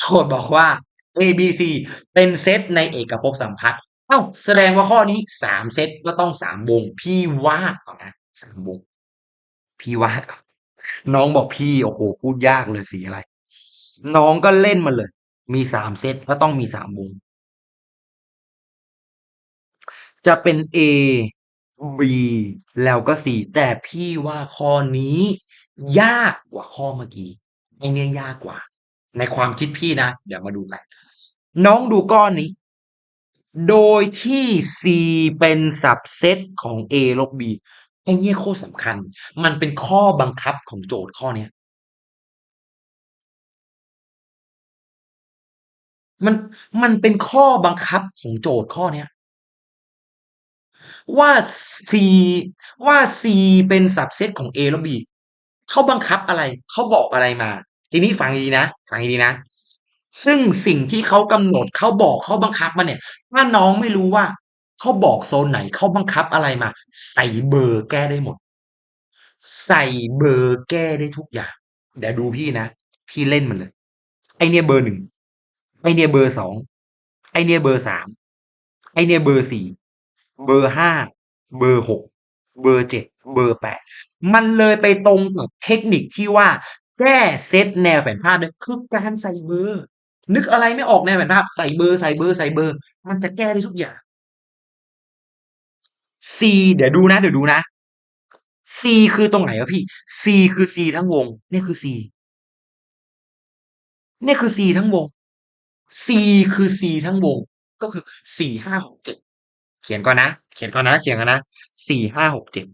โจทย์บอกว่า A B C เป็นเซตในเอกภพสัมพัทธ์เอ้าแสดงว่าข้อนี้สามเซตก็ต้องสามวง พี่วาดก่อนนะสามวง พี่วาดก่อนน้องบอกพี่โอ้โหพูดยากเลยสีอะไร น้องก็เล่นมาเลย มีสามเซตก็ต้องมีสามวง จะเป็น A B แล้วก็ C แต่พี่ว่าข้อนี้ ยากกว่าข้อเมื่อกี้ไอเนี้ยยากกว่า ในความคิดพี่นะ เดี๋ยวมาดูกัน น้องดูก้อนนี้ โดยที่ C เป็นสับเซตของ A ลบ B ไอ้เนี่ยโคตรสำคัญ มันเป็นข้อบังคับของโจทย์ข้อเนี้ยมันมันเป็นข้อบังคับของโจทย์ข้อเนี้ยว่า C ว่า C เป็นสับเซตของ A ลบ B เขาบังคับอะไร เขาบอกอะไรมา ทีนี้ฟังดีนะฟังดีนะ ซึ่งสิ่งที่เขากำหนดเขาบอกเขาบังคับมาเนี่ย ถ้าน้องไม่รู้ว่าเขาบอกโซนไหนเขาบังคับอะไรมา ใส่เบอร์แก้ได้หมด ใส่เบอร์แก้ได้ทุกอย่างเดี๋ยวดูพี่นะพี่เล่นมันเลย ไอเนี่ยเบอร์1ไอเนี่ยเบอร์2ไอเนี่ยเบอร์3ไอเนี่ยเบอร์4เบอร์5เบอร์6เบอร์7เบอร์8มันเลยไปตรงกับเทคนิคที่ว่า แก้เซตแนวแผนภาพเนี่ยคือการใส่เบอร์ นึกอะไรไม่ออกแนวแผนภาพใส่เบอร์ใส่เบอร์ใส่เบอร์ มันจะแก้ได้ทุกอย่าง C เดี๋ยวดูนะ เดี๋ยวดูนะ C คือตรงไหนวะพี่ C คือ C ทั้งวง นี่คือ C นี่คือ C ทั้งวง C คือ C ทั้งวง ก็คือ4 5 6 7เขียนก่อนนะ เขียนก่อนนะ เขียนก่อนนะ4 5 6 7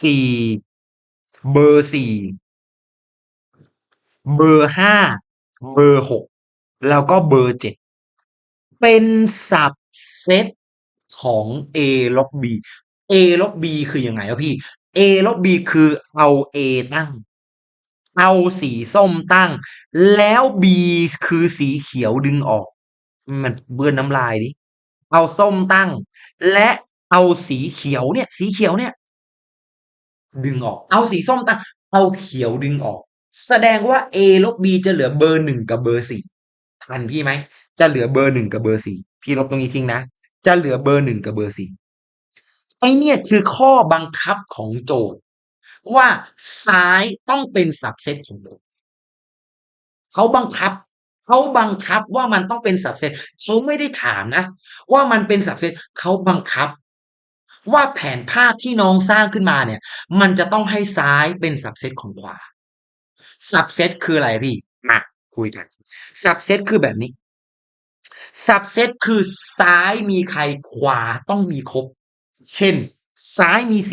4เบอร์4 เบอร์5เบอร์6แล้วก็เบอร์7เป็นสับเซตของ A ลบ B A ลบ B คือยังไงวะพี่ A ลบ B คือเอา A ตั้ง เอาสีส้มตั้ง แล้ว B คือสีเขียวดึงออก มันเบือนน้ำลายดิ เอาส้มตั้ง และเอาสีเขียวเนี่ย สีเขียวเนี่ย ดึงออก เอาสีส้มตั้ง เอาเขียวดึงออก แสดงว่า A ลบ B จะเหลือเบอร์1กับเบอร์4ทันพี่ไหม จะเหลือเบอร์1กับเบอร์4พี่ลบตรงนี้ทิ้งนะ จะเหลือเบอร์1กับเบอร์4ไอเนี่ยคือข้อบังคับของโจทย์ ว่าซ้ายต้องเป็นสับเซตของโจทย์เขาบังคับเขาบังคับว่ามันต้องเป็นสับเซตเขาไม่ได้ถามนะ ว่ามันเป็นสับเซตเขาบังคับ ว่าแผนภาพที่น้องสร้างขึ้นมาเนี่ย มันจะต้องให้ซ้ายเป็นสับเซตของขวา สับเซตคืออะไรพี่ มาคุยกันสับเซตคือแบบนี้สับเซตคือซ้ายมีใครขวาต้องมีครบ เช่น ซ้ายมี4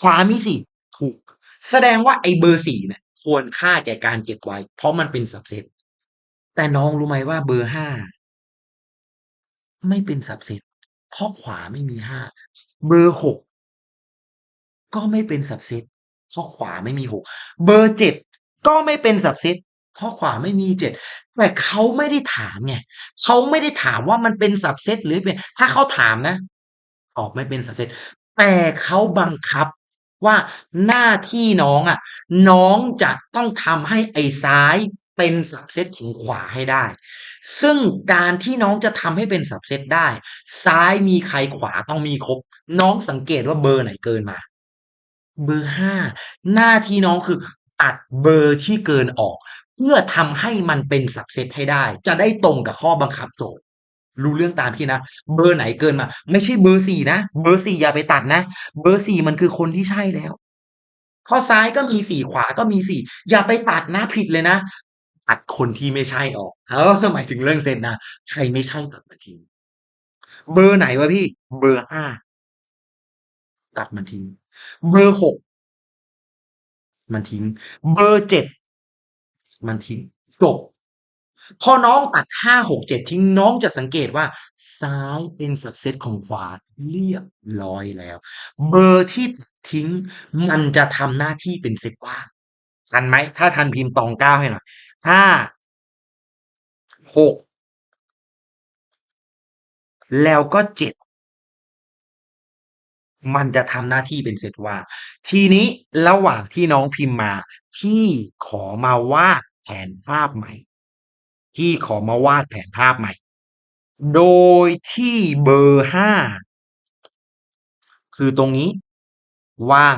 ขวามี4ถูก แสดงว่าไอ้เบอร์4เนี่ยควรค่าแก่การเก็บไว้ เพราะมันเป็นสับเซตแต่น้องรู้ไหมว่าเบอร์5ไม่เป็นสับเซตเพราะขวาไม่มี5เบอร์6ก็ไม่เป็นสับเซต เพราะขวาไม่มี6เบอร์7ก็ไม่เป็นสับเซตเพราะขวาไม่มี7แต่เขาไม่ได้ถามไงเขาไม่ได้ถามว่ามันเป็นสับเซตหรือเป็น ถ้าเขาถามนะตอบไม่เป็นสับเซตแต่เขาบังคับว่าหน้าที่น้องอะน้องจะต้องทำให้ไอ้ซ้ายเป็นสับเซตของขวาให้ได้ ซึ่งการที่น้องจะทำให้เป็นสับเซตได้ ซ้ายมีใครขวาต้องมีครบ น้องสังเกตว่าเบอร์ไหนเกินมา เบอร์5หน้าที่น้องคือตัดเบอร์ที่เกินออก เพื่อทำให้มันเป็นสับเซตให้ได้ จะได้ตรงกับข้อบังคับโจทย์ รู้เรื่องตามพี่นะ เบอร์ไหนเกินมา ไม่ใช่เบอร์4นะ เบอร์4อย่าไปตัดนะ เบอร์4มันคือคนที่ใช่แล้วเพราะซ้ายก็มี4ขวาก็มี4อย่าไปตัดนะผิดเลยนะตัดคนที่ไม่ใช่ออกเออหมายถึงเรื่องเซตนะใครไม่ใช่ตัดมันทิ้งเบอร์ไหนวะพี่ เบอร์5ตัดมันทิ้ง เบอร์6มันทิ้ง เบอร์7มันทิ้งจบพอน้องตัด5 6 7ทิ้งน้องจะสังเกตว่า ซ้ายเป็นสับเซตของขวาเรียบร้อยแล้ว เบอร์ที่ทิ้งมันจะทำหน้าที่เป็นเซตว่างทันไหม ถ้าทันพิมพ์ตอง9ให้หน่อย5 6แล้วก็7 มันจะทำหน้าที่เป็นเซตว่า ทีนี้ระหว่างที่น้องพิมพ์มา พี่ขอมาวาดแผนภาพใหม่ พี่ขอมาวาดแผนภาพใหม่ โดยที่เบอร์ห้าคือตรงนี้ ว่าง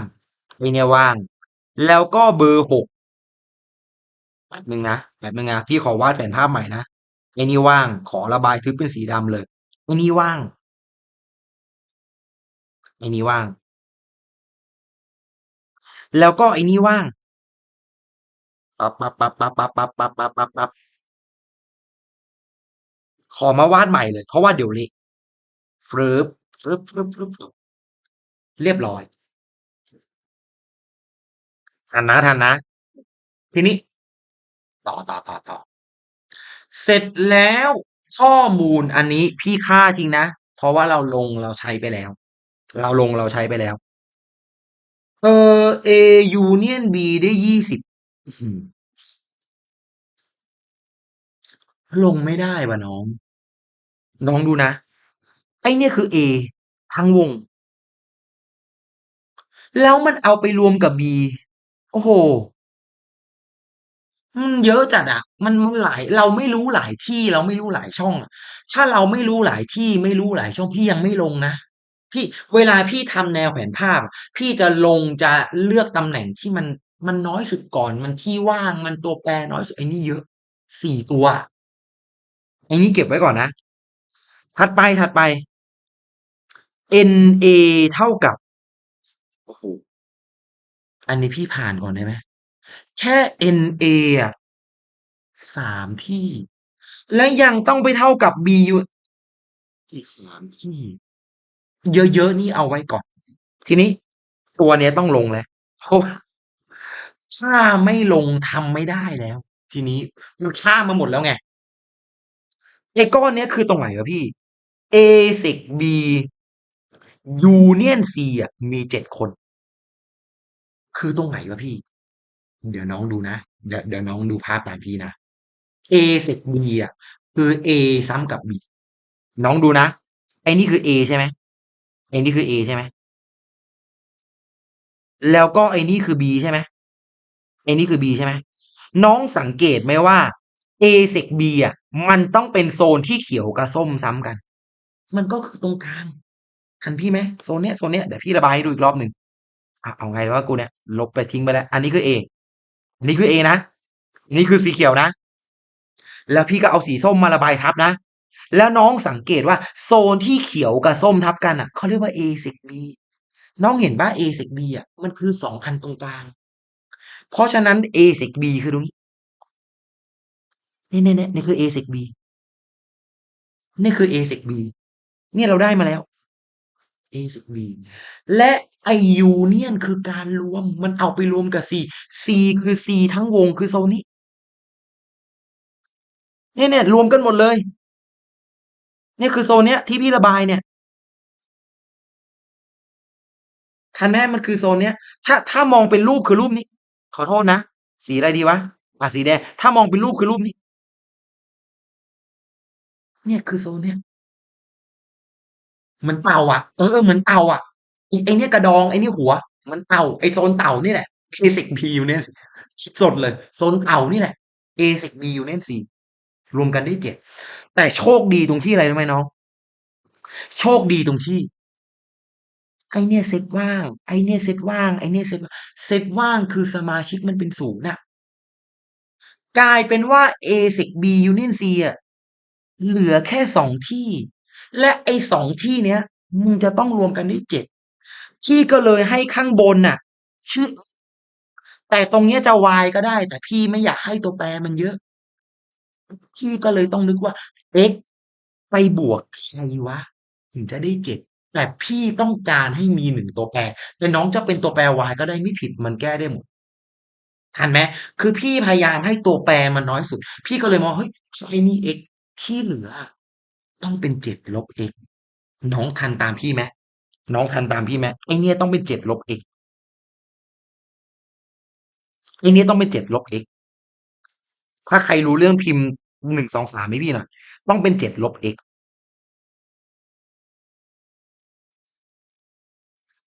ไอเนี่ยว่าง แล้วก็เบอร์หกแป๊บนึงนะแป๊บนึงนะพี่ขอวาดแผนภาพใหม่นะไอ้นี่ว่างขอระบายทึบเป็นสีดำเลยไอ้นี่ว่าง ไอ้นี่ว่าง แล้วก็ไอ้นี่ว่างปั๊บปั๊บปั๊บปั๊บปั๊บปั๊บปั๊บปั๊บปั๊บปั๊บขอมาวาดใหม่เลย เพราะว่าเดี๋ยวเละฟรึบฟรึบฟรึบฟรึบฟรึบเรียบร้อยทันนะทันนะ ทีนี้ ต่อต่อต่อต่อเสร็จแล้วข้อมูลอันนี้พี่ค่าจริงนะ เพราะว่าเราลงเราใช้ไปแล้ว เราลงเราใช้ไปแล้ว เออ A Union B ได้ยี่สิบลงไม่ได้ว่ะน้อง น้องดูนะ ไอเนี่ยคือ A ทั้งวง แล้วมันเอาไปรวมกับ B โอ้โห มันเยอะจัดอะมันมันหลาย เราไม่รู้หลายที่เราไม่รู้หลายช่องอะถ้าเราไม่รู้หลายที่ไม่รู้หลายช่องพี่ยังไม่ลงนะ พี่เวลาพี่ทำแนวแผนภาพ พี่จะลงจะเลือกตำแหน่งที่มันมันน้อยสุดก่อน มันที่ว่างมันตัวแปรน้อยสุดไอ้นี่เยอะ4ตัวไอ้นี่เก็บไว้ก่อนนะ ถัดไปถัดไป NA เท่ากับโอ้โฮอันนี้พี่ผ่านก่อนได้ไหมแค่ NA อะ3ที่ และยังต้องไปเท่ากับ b อีก3ที่ เยอะๆนี่เอาไว้ก่อน ทีนี้ตัวเนี้ยต้องลงแล้วเพราะว่าถ้าไม่ลงทำไม่ได้แล้ว ทีนี้มันข้ามมาหมดแล้วไงไอ้ก้อนเนี้ยคือตรงไหนวะพี่ A sec B Union C อะมี7คน คือตรงไหนวะพี่ เดี๋ยวน้องดูนะ เดี๋ยวเดี๋ยวน้องดูภาพตามพี่นะ A sec B อะคือ A ซ้ำกับ B น้องดูนะ ไอ้นี่คือ A ใช่ไหม ไอ้นี่คือ A ใช่ไหมแล้วก็ไอ้นี่คือ B ใช่ไหมไอ้นี่คือ B ใช่ไหมน้องสังเกตไหมว่า A sec B อะ มันต้องเป็นโซนที่เขียวกับส้มซ้ำกัน มันก็คือตรงกลางทันพี่ไหมโซนเนี้ยโซนเนี้ยเดี๋ยวพี่ระบายให้ดูอีกรอบหนึ่งอะเอาไงวะกูเนี่ย ลบไปทิ้งไปแล้ว อันนี้คือ A อันนี้คือ A นะอันนี้คือสีเขียวนะ แล้วพี่ก็เอาสีส้มมาระบายทับนะ แล้วน้องสังเกตว่าโซนที่เขียวกับส้มทับกันน่ะเขาเรียกว่า A sec B น้องเห็นเปล่า A sec B อะมันคือ2อันตรงกลาง เพราะฉะนั้น A sec B คือตรงนี้เนี่ยๆๆนี่คือ A sec B นี่คือ A sec B เนี่ยเราได้มาแล้ว A sec B และไอ้ Union คือการรวมมันเอาไปรวมกับ C C คือ C ทั้งวงคือโซนนี้เนี่ยๆรวมกันหมดเลย นี่คือโซนเนี้ยที่พี่ระบายเนี่ยทันไหมมันคือโซนเนี้ย ถ้าถ้ามองเป็นรูปคือรูปนี้ ขอโทษนะ สีอะไรดีวะอะสีแดง ถ้ามองเป็นรูปคือรูปนี้ เนี่ยคือโซนเนี้ยเหมือนเต่าอะ เออเหมือนเต่าอะไอ้ไอเนี่ยกระดองไอ้นี่หัวมือนเต่าไอ้โซนเต่านี่แหละ A sec B Union C คิดสดเลย โซนเต่านี่แหละ A sec B Union C รวมกันได้7แต่โชคดีตรงที่อะไรรู้ไหมน้อง โชคดีตรงที่ ไอเนี่ยเซตว่าง ไอเนี่ยเซตว่างไอเนี่ยเซตเซตว่างคือสมาชิกมันเป็น0น่ะกลายเป็นว่า A sec B Union C อะเหลือแค่2ที่ และไอ้2ที่เนี้ยมึงจะต้องรวมกันได้7พี่ก็เลยให้ข้างบนน่ะ ชื่อ แต่ตรงเนี้ยจะ Y ก็ได้ แต่พี่ไม่อยากให้ตัวแปรมันเยอะ พี่ก็เลยต้องนึกว่า X ไปบวกใครวะ ถึงจะได้7แต่พี่ต้องการให้มี1ตัวแปร แต่น้องจะเป็นตัวแปร Y ก็ได้ไม่ผิดมันแก้ได้หมดทันไหมคือพี่พยายามให้ตัวแปรมันน้อยสุด พี่ก็เลยมองเฮ้ยไอ้นี่ X ที่เหลือ ต้องเป็น7ลบ X น้องทันตามพี่ไหมน้องทันตามพี่ไหมไอ้เนี่ยต้องเป็น7ลบ X ไอ้เนี่ยต้องเป็น7ลบ X ถ้าใครรู้เรื่องพิมพ์ หนึ่งสองสามไม่พี่หน่อยต้องเป็นเจ็ดลบเอก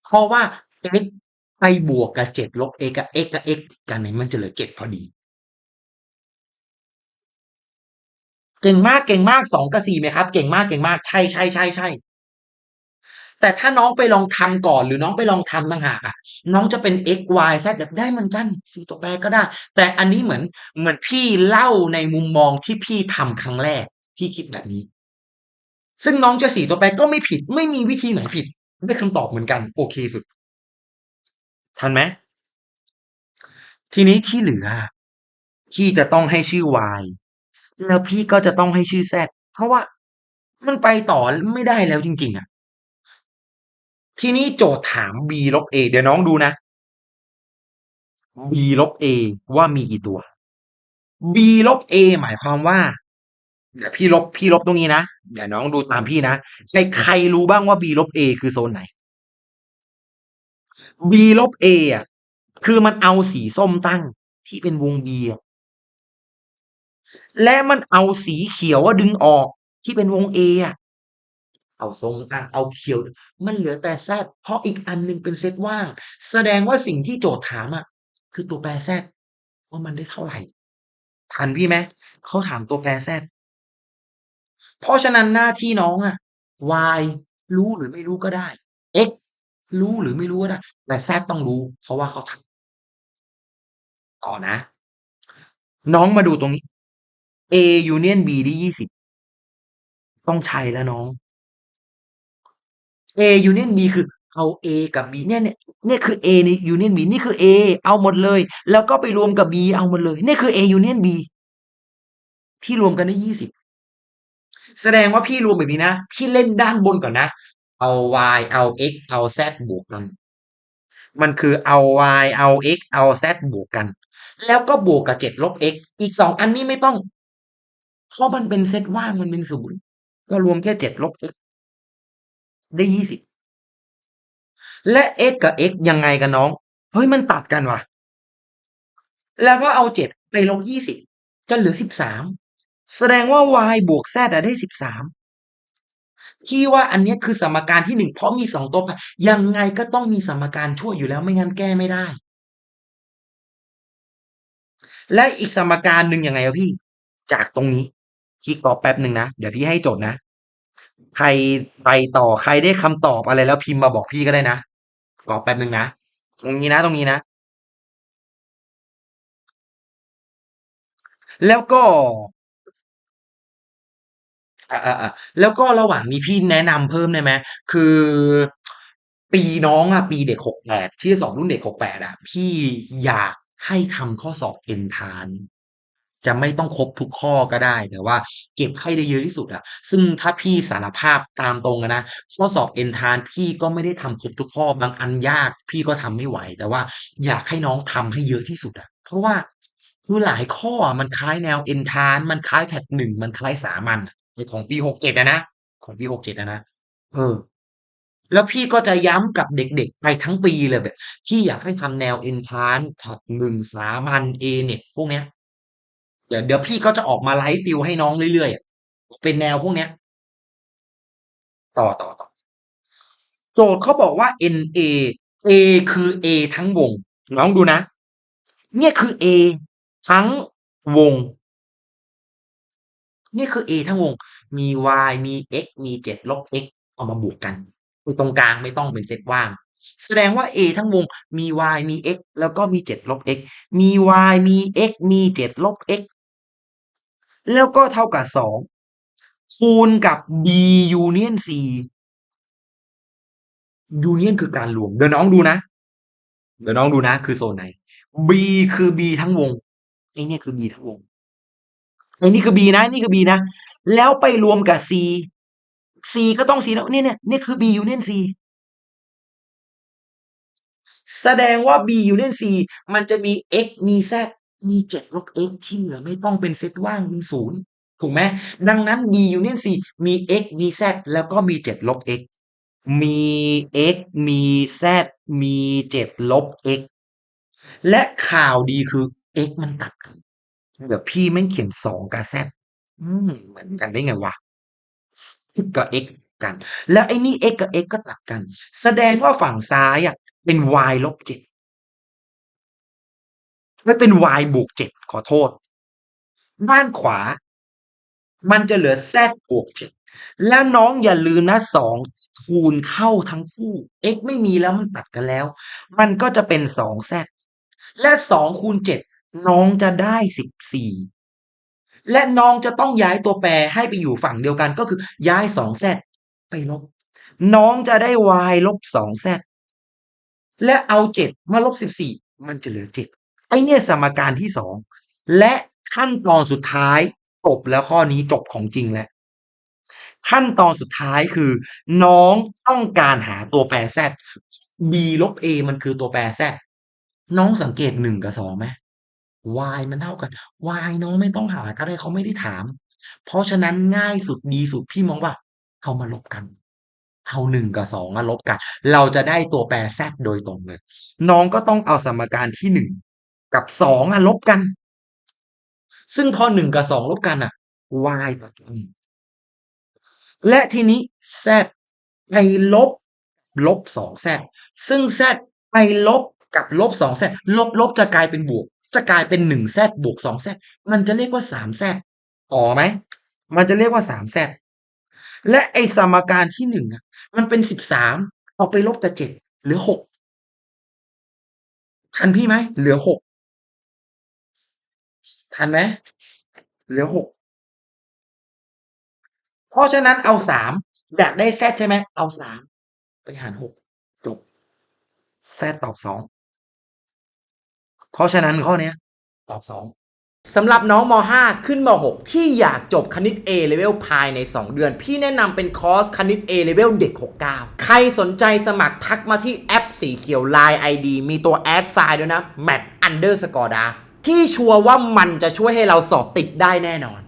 เพราะว่าเอกไปบวกกับเจ็ดลบ x กกับ x กกับเ x กันเนี่ยมันจะเหลือเจ็ดพอดี เก่งมากเก่งมากสองกับสี่ไหมครับ เก่งมากเก่งมากใช่ใช่ใช่ใช่ แต่ถ้าน้องไปลองทำก่อนหรือน้องไปลองทำต่างหากอะน้องจะเป็น x y z แบบได้เหมือนกันสี่ตัวแปรก็ได้ แต่อันนี้เหมือนเหมือนพี่เล่าในมุมมองที่พี่ทำครั้งแรกพี่คิดแบบนี้ ซึ่งน้องจะสี่ตัวแปรก็ไม่ผิด ไม่มีวิธีไหนผิดได้คำตอบเหมือนกัน โอเคสุด ทันไหมทีนี้ที่เหลือพี่จะต้องให้ชื่อ y แล้วพี่ก็จะต้องให้ชื่อ z เพราะว่ามันไปต่อไม่ได้แล้วจริง ๆอะ ทีนี้โจทย์ถาม b ลบ a เดี๋ยวน้องดูนะ b ลบ a ว่ามีกี่ตัว b ลบ a หมายความว่าเดี๋ยวพี่ลบพี่ลบตรงนี้นะเดี๋ยวน้องดูตามพี่นะใครใครรู้บ้างว่า b ลบ a คือโซนไหน b ลบ a อะคือมันเอาสีส้มตั้งที่เป็นวง b และมันเอาสีเขียวว่าดึงออกที่เป็นวง a อะ เอาทรงตั้งเอาเขียว มันเหลือแต่ z เพราะอีกอันหนึ่งเป็นเซตว่าง แสดงว่าสิ่งที่โจทย์ถามอะ คือตัวแปร z ว่ามันได้เท่าไหร่ทันพี่ไหมเขาถามตัวแปร z เพราะฉะนั้นหน้าที่น้องอะ y รู้หรือไม่รู้ก็ได้ x รู้หรือไม่รู้ก็ได้ แต่ z ต้องรู้ เพราะว่าเขาถามต่อนะ น้องมาดูตรงนี้ a union b ได้ยี่สิบต้องใช้แล้วน้อง a union b คือเอา a กับ b เนี่ยเนี่ยเนี่ยคือ a ใน union b นี่คือ a เอาหมดเลย แล้วก็ไปรวมกับ b เอาหมดเลย นี่คือ a union b ที่รวมกันได้ยี่สิบแสดงว่าพี่รวมแบบนี้นะ พี่เล่นด้านบนก่อนนะ เอา y เอา x เอา z บวกกัน มันคือเอา y เอา x เอา z บวกกัน แล้วก็บวกกับเจ็ดลบ x อีกสองอันนี้ไม่ต้อง เพราะมันเป็นเซตว่างมันเป็นศูนย์ก็รวมแค่เจ็ดลบ x ได้ยี่สิบและ x กับ x ยังไงกันน้อง เฮ้ยมันตัดกันว่ะ แล้วก็เอาเจ็ดไปลบยี่สิบจะเหลือสิบสามแสดงว่า y บวก z ได้สิบสามพี่ว่าอันนี้คือสมการที่หนึ่งเพราะมีสองตัวแปยังไงก็ต้องมีสมการช่วยอยู่แล้วไม่งั้นแก้ไม่ได้ และอีกสมการหนึ่งยังไงอะพี่ จากตรงนี้พี่ตอแป๊บหนึ่งนะ เดี๋ยวพี่ให้โจทย์นะ ใครไปต่อใครได้คำตอบอะไรแล้วพิมพ์มาบอกพี่ก็ได้นะรอแป๊บหนึ่งนะตรงนี้นะตรงนี้นะ แล้วก็อ่าๆๆแล้วก็ระหว่างนี้พี่แนะนำเพิ่มได้ไหมคือปีน้องอะปีเด็ก68ที่จะสอบรุ่นเด็ก68อะพี่อยากให้ทำข้อสอบ Entrance จะไม่ต้องครบทุกข้อก็ได้ แต่ว่าเก็บให้ได้เยอะที่สุดอะซึ่งถ้าพี่สารภาพตามตรงนะข้อสอบ Entrance พี่ก็ไม่ได้ทำครบทุกข้อบางอันยาก พี่ก็ทำไม่ไหว แต่ว่าอยากให้น้องทำให้เยอะที่สุดอะเพราะว่าคือหลายข้อมันคล้ายแนว Entrance มันคล้ายแพท1มันคล้ายสามัญของปี67อะนะของปี67อะนะเออแล้วพี่ก็จะย้ำกับเด็กๆ ไปทั้งปีเลยแบบพี่อยากให้ทำแนว Entrance แพท1สามัญ A-NET พวกเนี้ย เดี๋ยวเดี๋ยวพี่ก็จะออกมาไลฟ์ติวให้น้องเรื่อยๆ เป็นแนวพวกเนี้ย ต่อต่อๆโจทย์เขาบอกว่า NA A คือ A ทั้งวง น้องดูนะ เนี่ยคือ A ทั้งวงนี่คือ A ทั้งวง มี y มี x มี7ลบ x เอามาบวกกันตรงกลางไม่ต้องเป็นเซตว่าง แสดงว่า A ทั้งวงมี y มี x แล้วก็มี7ลบ x มี y มี x มี7ลบ x แล้วก็เท่ากับ2คูณกับ B union C union คือการรวม เดี๋ยวน้องดูนะ เดี๋ยวน้องดูนะ คือโซนไหน B คือ B ทั้งวงไอ้เนี่ยคือ B ทั้งวงไอ้นี่คือ B นะ นี่คือ B นะ แล้วไปรวมกับ C C ก็ต้อง C แล้วเนี่ยๆเนี่ยคือ B union C แสดงว่า B union C มันจะมี x มี z มี7ลบ x ที่เหลือไม่ต้องเป็นเซตว่างเป็นศูนย์ถูกไหมดังนั้น B union C มี x มี z แล้วก็มี7ลบ x มี x มี z มี7ลบ x และข่าวดีคือ x มันตัดกันเดี๋ยวพี่แม่งเขียน2กับ z เหมือนกันได้ไงวะกับ x กัน แล้วไอ้นี่ x กับ x ก็ตัดกัน แสดงว่าฝั่งซ้ายอะเป็น y ลบ7 ไม่เป็น y บวก7ขอโทษ ด้านขวา มันจะเหลือ z บวก7แล้วน้องอย่าลืมนะ2คูณเข้าทั้งคู่ x ไม่มีแล้วมันตัดกันแล้ว มันก็จะเป็น 2z และ2คูณ7น้องจะได้14และน้องจะต้องย้ายตัวแปรให้ไปอยู่ฝั่งเดียวกันก็คือย้าย 2z ไปลบ น้องจะได้ y ลบ 2z และเอา7มาลบ14มันจะเหลือ7ไอ เนี่ยสมการที่2และขั้นตอนสุดท้ายจบแล้วข้อนี้จบของจริงแล้วขั้นตอนสุดท้ายคือ น้องต้องการหาตัวแปร z b ลบ a มันคือตัวแปร z น้องสังเกต1กับ2ไหม y มันเท่ากัน y น้องไม่ต้องหาก็ได้เขาไม่ได้ถาม เพราะฉะนั้นง่ายสุดดีสุดพี่มองว่าเอามาลบกันเอาหนึ่งกับสองมาลบกัน เราจะได้ตัวแปร z โดยตรงเลย น้องก็ต้องเอาสมการที่หนึ่ง กับสองอะลบกัน ซึ่งพอหนึ่งกับสองลบกันอะ y ตัดกันและทีนี้ z ไปลบ ลบสอง z ซึ่ง z ไปลบกับลบสอง z ลบลบจะกลายเป็นบวก จะกลายเป็นหนึ่ง z บวกสอง z มันจะเรียกว่าสาม z อ๋อไหม มันจะเรียกว่าสาม z และไอสมการที่หนึ่งอะมันเป็นสิบสามเอาไปลบกับเจ็ดเหลือหกทันพี่ไหมเหลือหก ทันไหมเหลือหกเพราะฉะนั้นเอาสามอยากได้แซดใช่ไหมเอาสามไปหารหกจบแซดตอบสองเพราะฉะนั้นข้อเนี้ยตอบสองสำหรับน้องม .5 ขึ้นม .6 ที่อยากจบคณิต A Level ภายใน 2 เดือน พี่แนะนำเป็นคอร์สคณิต A Level เด็ก 69 ใครสนใจสมัครทักมาที่แอปสีเขียว Line ID มีตัวแอดไซน์ด้วยนะ mat underscore d a f ที่ชัวร์ว่ามันจะช่วยให้เราสอบติดได้แน่นอน